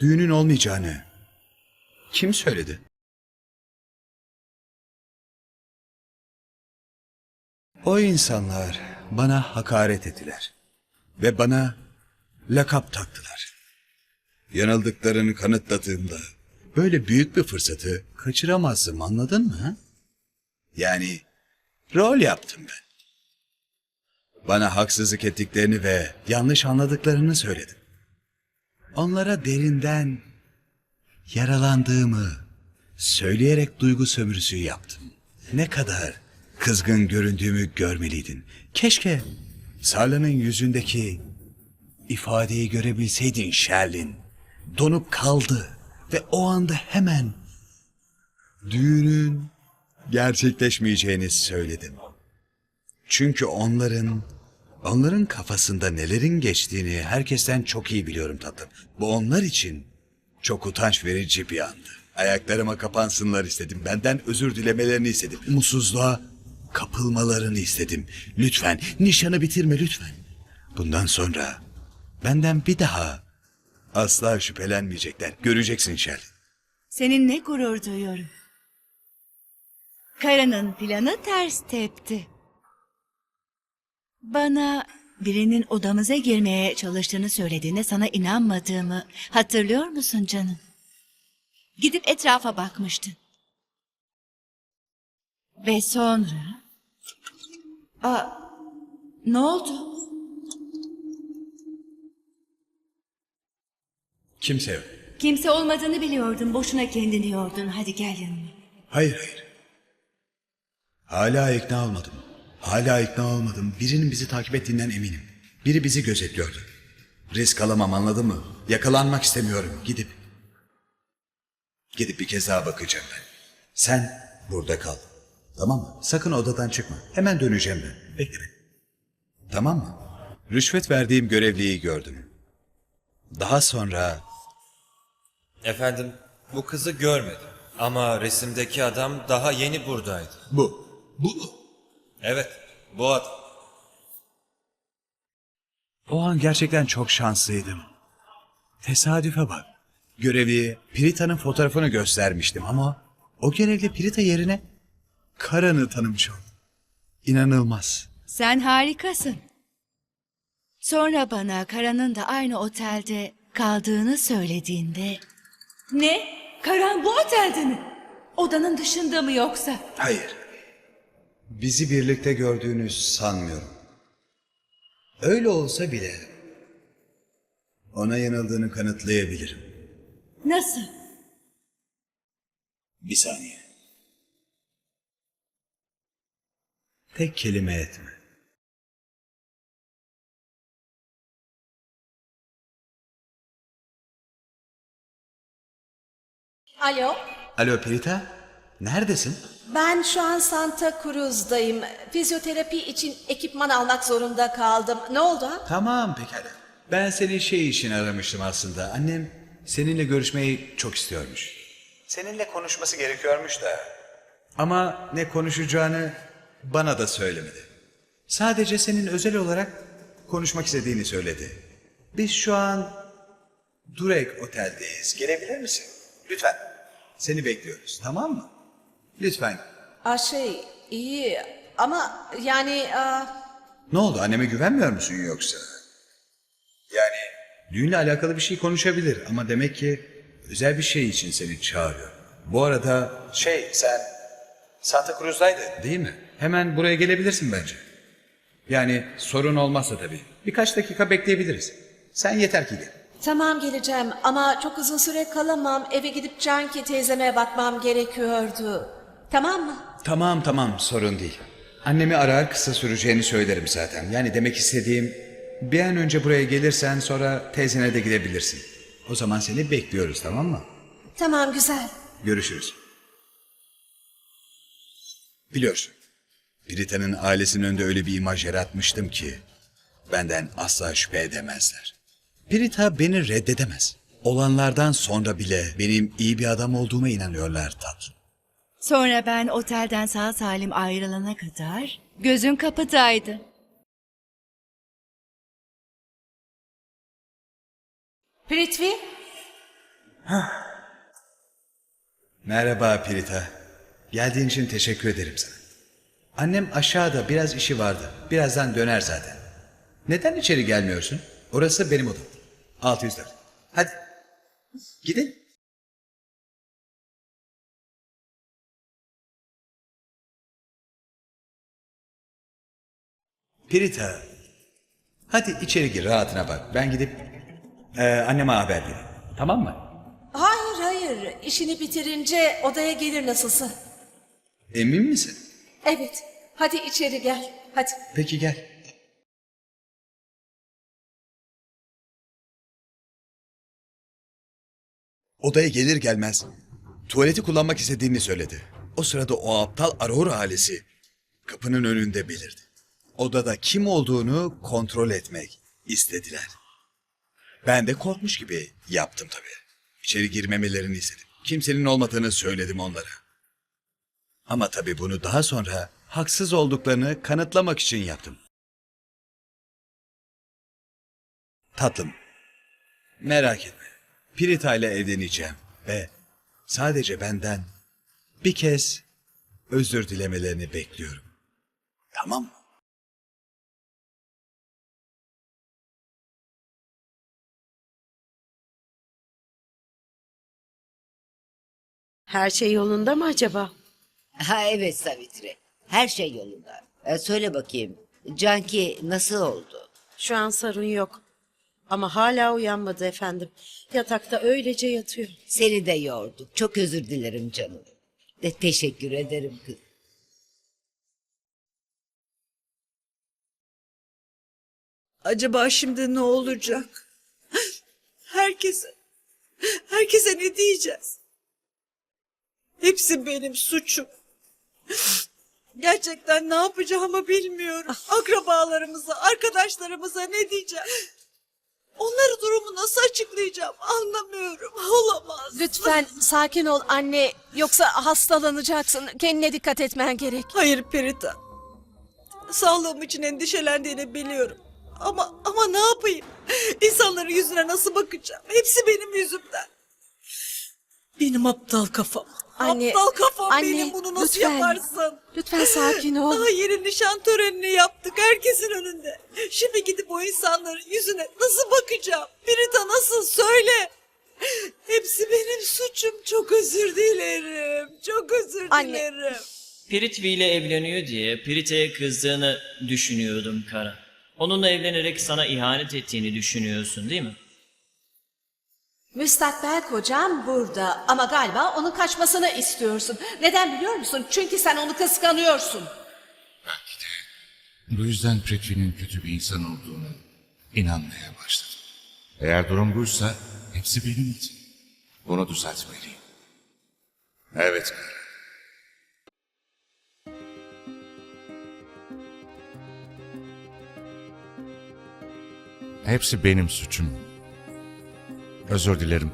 düğünün olmayacağını kim söyledi? O insanlar bana hakaret ettiler ve bana lakap taktılar. Yanıldıklarını kanıtladığımda böyle büyük bir fırsatı kaçıramazdım anladın mı? Yani rol yaptım ben. Bana haksızlık ettiklerini ve yanlış anladıklarını söyledim. Onlara derinden yaralandığımı söyleyerek duygu sömürüsü yaptım. Ne kadar kızgın göründüğümü görmeliydin. Keşke Sarla'nın yüzündeki ifadeyi görebilseydin Sherlin. Donup kaldı ve o anda hemen düğünün gerçekleşmeyeceğini söyledim. Çünkü onların onların kafasında nelerin geçtiğini herkesten çok iyi biliyorum tatlım. Bu onlar için çok utanç verici bir andı. Ayaklarıma kapansınlar istedim. Benden özür dilemelerini istedim. Mutsuzluğa kapılmalarını istedim. Lütfen nişanı bitirme lütfen. Bundan sonra benden bir daha asla şüphelenmeyecekler. Göreceksin Shelley. Seninle gurur duyuyorum. Kara'nın planı ters tepti. Bana birinin odamıza girmeye çalıştığını söylediğinde sana inanmadığımı hatırlıyor musun canım? Gidip etrafa bakmıştın. Ve sonra... Aa, ne oldu? Kimse yok. Kimse olmadığını biliyordun. Boşuna kendini yordun. Hadi gel yanıma. Hayır hayır. Hala ikna olmadım. Hala ikna olmadım. Birinin bizi takip ettiğinden eminim. Biri bizi gözetliyordu. Risk alamam anladın mı? Yakalanmak istemiyorum. Gidip. Gidip bir kez daha bakacağım ben. Sen burada kal. Tamam mı? Sakın odadan çıkma. Hemen döneceğim ben. Bekle beni. Tamam mı? Rüşvet verdiğim görevliyi gördüm. Daha sonra Efendim, bu kızı görmedim. Ama resimdeki adam daha yeni buradaydı. bu. Bu. Evet, bu adam. O an gerçekten çok şanslıydım. Tesadüfe bak. Görevliye Pirita'nın fotoğrafını göstermiştim ama o görevli Pirita yerine Karan'ı tanımış oldu. İnanılmaz. Sen harikasın. Sonra bana Karan'ın da aynı otelde kaldığını söylediğinde... Ne? Karan bu otelde mi? Odanın dışında mı yoksa? Hayır. Bizi birlikte gördüğünü sanmıyorum. Öyle olsa bile ona yanıldığını kanıtlayabilirim. Nasıl? Bir saniye. Tek kelime etme. Alo, Alo Pirita, neredesin? ben şu an Santa Cruz'dayım. Fizyoterapi için ekipman almak zorunda kaldım. Ne oldu? ha? Tamam pekala. Ben seni şey için aramıştım aslında. Annem seninle görüşmeyi çok istiyormuş. Seninle konuşması gerekiyormuş da. Ama ne konuşacağını bana da söylemedi. Sadece senin özel olarak konuşmak istediğini söyledi. Biz şu an Durek Otel'deyiz. Gelebilir misin? Lütfen. Seni bekliyoruz tamam mı? Lütfen. Aa, şey, iyi ama yani... aa, Ne oldu anneme güvenmiyor musun yoksa? Yani düğünle alakalı bir şey konuşabilir ama demek ki özel bir şey için seni çağırıyor. Bu arada şey sen Santa Cruz'daydın değil mi? Hemen buraya gelebilirsin bence. Yani sorun olmazsa tabii. Birkaç dakika bekleyebiliriz. Sen yeter ki gel. tamam geleceğim ama çok uzun süre kalamam. Eve gidip Canki teyzeme bakmam gerekiyordu. Tamam mı? Tamam tamam sorun değil. Annemi arar kısa süreceğini söylerim zaten. Yani demek istediğim bir an önce buraya gelirsen sonra teyzene de gidebilirsin. O zaman seni bekliyoruz tamam mı? Tamam güzel. Görüşürüz. Biliyorsun. Brita'nın ailesinin önünde öyle bir imaj yaratmıştım ki benden asla şüphe edemezler. Brita beni reddedemez. Olanlardan sonra bile benim iyi bir adam olduğuma inanıyorlar tatlım. Sonra ben otelden sağ salim ayrılana kadar gözün kapıdaydı. Prithvi, Merhaba Pirita. Geldiğin için teşekkür ederim sana. Annem aşağıda biraz işi vardı. Birazdan döner zaten. Neden içeri gelmiyorsun? Orası benim odam. 604. Hadi. Gidelim. Pirita. Hadi içeri gir rahatına bak. Ben gidip eee, anneme haber vereyim. Tamam mı? Hayır hayır. İşini bitirince odaya gelir nasılsa. Emin misin? Evet. Hadi içeri gel. Hadi. Peki gel. Odaya gelir gelmez tuvaleti kullanmak istediğini söyledi. O sırada o aptal Aurora ailesi kapının önünde belirdi. Odada kim olduğunu kontrol etmek istediler. Ben de korkmuş gibi yaptım tabii. İçeri girmemelerini istedim. Kimsenin olmadığını söyledim onlara. Ama tabii bunu daha sonra haksız olduklarını kanıtlamak için yaptım. Tatlım, merak etme. Pirita ile evleneceğim ve sadece benden bir kez özür dilemelerini bekliyorum. Tamam mı? Her şey yolunda mı acaba? Ha evet Savitri. Her şey yolunda. E, söyle bakayım. Canki nasıl oldu? Şu an sorun yok. Ama hala uyanmadı efendim. Yatakta öylece yatıyor. Seni de yorduk. Çok özür dilerim canım. De teşekkür ederim kız. Acaba şimdi ne olacak? Herkese, herkese ne diyeceğiz? Hepsi benim suçum. Gerçekten ne yapacağımı bilmiyorum. Akrabalarımıza, arkadaşlarımıza ne diyeceğim? Onları durumu nasıl açıklayacağım anlamıyorum. Olamaz. Lütfen sakin ol anne. Yoksa hastalanacaksın. Kendine dikkat etmen gerek. Hayır Perita. Sağlığım için endişelendiğini biliyorum. Ama ama ne yapayım? İnsanların yüzüne nasıl bakacağım? Hepsi benim yüzümden. Benim aptal kafam. Anne, aptal kafam anne, benim bunu nasıl lütfen. yaparsın? Lütfen sakin ol. Daha yeni nişan törenini yaptık herkesin önünde. Şimdi gidip o insanların yüzüne nasıl bakacağım? Birita nasıl söyle? Hepsi benim suçum. Çok özür dilerim. Çok özür Anne. dilerim. Piritvi ile evleniyor diye Pirita'ya kızdığını düşünüyordum Kara. Onunla evlenerek sana ihanet ettiğini düşünüyorsun değil mi? Müstakbel kocam burada ama galiba onun kaçmasını istiyorsun. Neden biliyor musun? Çünkü sen onu kıskanıyorsun. Bu yüzden Prithvi'nin kötü bir insan olduğunu inanmaya başladım. Eğer durum buysa hepsi benim için. Bunu düzeltmeliyim. Evet Kara. Hepsi benim suçum. Özür dilerim.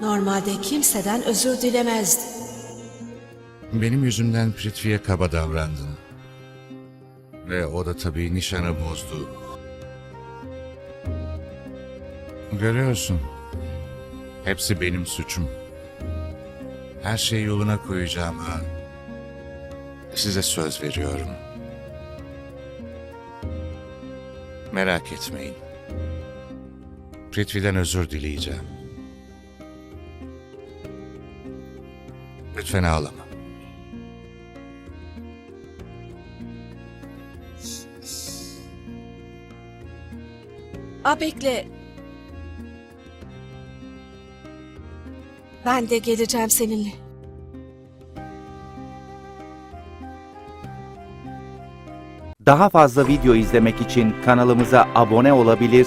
Normalde kimseden özür dilemezdi. Benim yüzümden Prithvi'ye kaba davrandın. Ve o da tabii nişanı bozdu. Görüyorsun. Hepsi benim suçum. Her şeyi yoluna koyacağıma size söz veriyorum. Merak etmeyin. Prithvi'den özür dileyeceğim. Lütfen ağlama. Aa bekle. Ben de geleceğim seninle. Daha fazla video izlemek için kanalımıza abone olabilir,